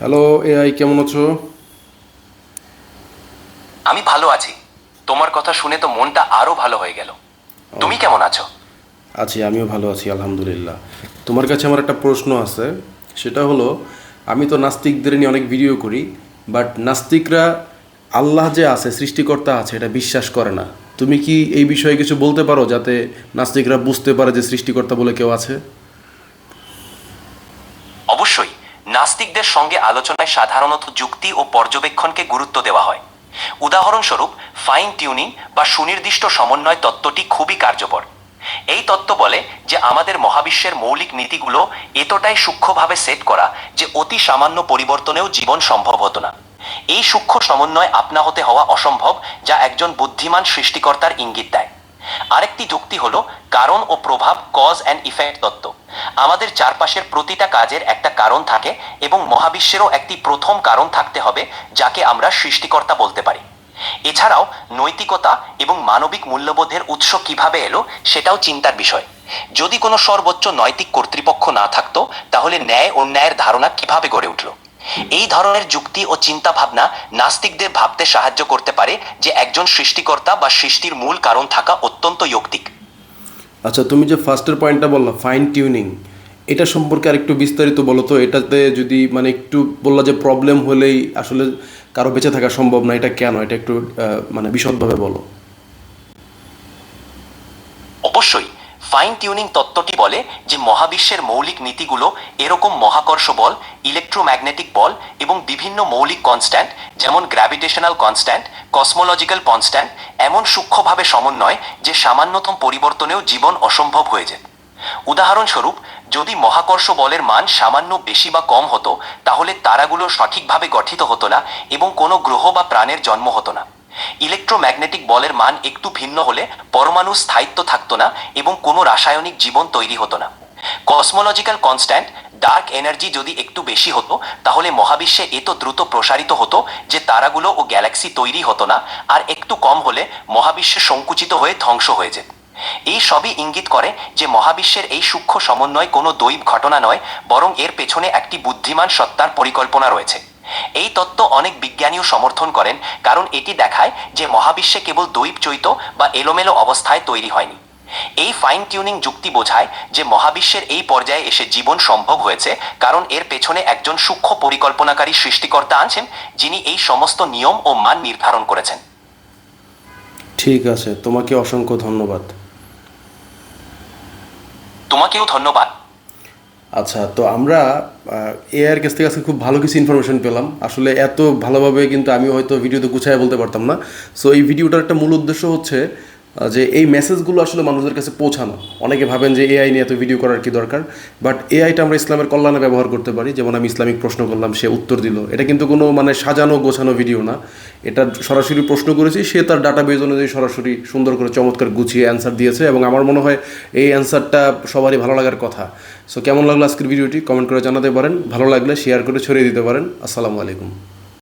Hello AI কেমন আছো? আমি ভালো আছি। তোমার কথা শুনে তো মনটা আরও ভালো হয়ে গেল। তুমি কেমন আছো? আছি আমিও ভালো আছি আলহামদুলিল্লাহ। তোমার কাছে আমার একটা প্রশ্ন আছে। সেটা হলো আমি তো নাস্তিকদের নিয়ে অনেক ভিডিও করি বাট নাস্তিকরা আল্লাহ যে আছে সৃষ্টিকর্তা আছে এটা বিশ্বাস করে না। তুমি কি এই বিষয়ে কিছু বলতে পারো যাতে নাস্তিকরা বুঝতে পারে যে সৃষ্টিকর্তা বলে কেউ আছে অবশ্যই নাস্তিকদের সঙ্গে আলোচনায় সাধারণত যুক্তি ও পর্যবেক্ষণকে গুরুত্ব দেওয়া হয়। উদাহরণস্বরূপ ফাইন টিউনিং বা সুনির্দিষ্ট সমন্বয় তত্ত্বটি খুবই কার্যকর। এই তত্ত্ব বলে যে আমাদের মহাবিশ্বের মৌলিক নীতিগুলো এতটাই সূক্ষ্মভাবে সেট করা যে অতি সামান্য পরিবর্তনেও জীবন সম্ভব হতো না। এই সূক্ষ্ম সমন্বয় আপনা হতে হওয়া অসম্ভব যা একজন বুদ্ধিমান সৃষ্টিকর্তার ইঙ্গিত দেয়। আরেকটি যুক্তি হলো কারণ ও প্রভাব কজ অ্যান্ড ইফেক্ট তত্ত্ব। আমাদের চারপাশের প্রতিটা কাজের একটা কারণ থাকে এবং মহাবিশ্বেরও একটি প্রথম কারণ থাকতে হবে যাকে আমরা সৃষ্টিকর্তা বলতে পারি। এছাড়াও নৈতিকতা এবং মানবিক মূল্যবোধের উৎস কীভাবে এলো সেটাও চিন্তার বিষয়। যদি কোনো সর্বোচ্চ নৈতিক কর্তৃপক্ষ না থাকতো, তাহলে ন্যায় অন্যায়ের ধারণা কীভাবে গড়ে উঠল? এই ধরনের যুক্তি ও চিন্তা ভাবনা নাস্তিকদের ভাবতে সাহায্য করতে পারে যে একজন সৃষ্টিকর্তা বা সৃষ্টির মূল কারণ থাকা অত্যন্ত যৌক্তিক। আচ্ছা তুমি যে ফার্স্টের পয়েন্টটা বললা ফাইন টিউনিং এটা সম্পর্কে আরেকটু বিস্তারিত বলো তো এটাতে যদি মানে একটু বললা যে প্রবলেম হলেই আসলে কারও বেঁচে থাকা সম্ভব না এটা কেন? এটা একটু মানে বিশদভাবে বলো। অবশ্যই ফাইন টিউনিং তত্ত্বটি বলে যে মহাবিশ্বের মৌলিক নীতিগুলো এরকম মহাকর্ষ বল ইলেকট্রোম্যাগনেটিক বল এবং বিভিন্ন মৌলিক কনস্ট্যান্ট যেমন গ্র্যাভিটেশনাল কনস্ট্যান্ট কসমোলজিক্যাল কনস্ট্যান্ট এমন সূক্ষ্মভাবে সমন্বয় যে সামান্যতম পরিবর্তনেও জীবন অসম্ভব হয়ে যায়। উদাহরণস্বরূপ, যদি মহাকর্ষ বলের মান সামান্য বেশি বা কম হতো, তাহলে তারাগুলো সঠিকভাবে গঠিত হতো না এবং কোনো গ্রহ বা প্রাণের জন্ম হতো না। ইলেকট্রোম্যাগনেটিক বলের মান একটু ভিন্ন হলে পরমাণু স্থায়িত্ব থাকতো না এবং কোনো রাসায়নিক জীবন তৈরি হতো না। কসমোলজিক্যাল কনস্ট্যান্ট, ডার্ক এনার্জি যদি একটু বেশি হতো, তাহলে মহাবিশ্বে এত দ্রুত প্রসারিত হতো যে তারাগুলো ও গ্যালাক্সি তৈরি হতো না, আর একটু কম হলে মহাবিশ্বে সংকুচিত হয়ে ধ্বংস হয়ে যেত। এই সবই ইঙ্গিত করে যে মহাবিশ্বের এই সূক্ষ্ম সমন্বয় কোনো দৈব ঘটনা নয়, বরং এর পেছনে একটি বুদ্ধিমান সত্তার পরিকল্পনা রয়েছে। এই তত্ত্ব অনেক বিজ্ঞানীও সমর্থন করেন কারণ এটি দেখায় যে মহাবিশ্বে কেবল দৈব চৈত বা এলোমেলো অবস্থায় তৈরি হয়নি। এই ফাইন টিউনিং যুক্তি বোঝায় যে মহাবিশ্বের এই পর্যায়ে এসে জীবন সম্ভব হয়েছে কারণ এর পেছনে একজন সূক্ষ্ম পরিকল্পনাকারী সৃষ্টিকর্তা আছেন যিনি এই সমস্ত নিয়ম ও মান নির্ধারণ করেছেন। ঠিক আছে তোমাকে অসংখ্য ধন্যবাদ। তোমাকেও ধন্যবাদ। আচ্ছা তো আমরা এআর কাছ থেকে আজকে খুব ভালো কিছু ইনফরমেশন পেলাম। আসলে এত ভালোভাবে কিন্তু আমি হয়তো ভিডিওতে গুছায় বলতে পারতাম না। সো এই ভিডিওটার একটা মূল উদ্দেশ্য হচ্ছে যে এই মেসেজগুলো আসলে মানুষদের কাছে পৌঁছানো। অনেকে ভাবেন যে এআই নিয়ে এত ভিডিও করার কি দরকার? বাট এআইটা আমরা ইসলামের কল্যাণে ব্যবহার করতে পারি। যেমন আমি ইসলামিক প্রশ্ন করলাম, সে উত্তর দিল। এটা কিন্তু কোনো মানে সাজানো, গোছানো ভিডিও না। এটা সরাসরি প্রশ্ন করেছি, সে তার ডাটা বেজ অনুযায়ী সরাসরি সুন্দর করে, চমৎকার গুছিয়ে অ্যান্সার দিয়েছে এবং আমার মনে হয় এই অ্যান্সারটা সবারই ভালো লাগার কথা। সো কেমন লাগল আজকের ভিডিওটি কমেন্ট করে জানাতে পারেন। ভালো লাগলে শেয়ার করে ছড়িয়ে দিতে পারেন। আসসালামু আলাইকুম।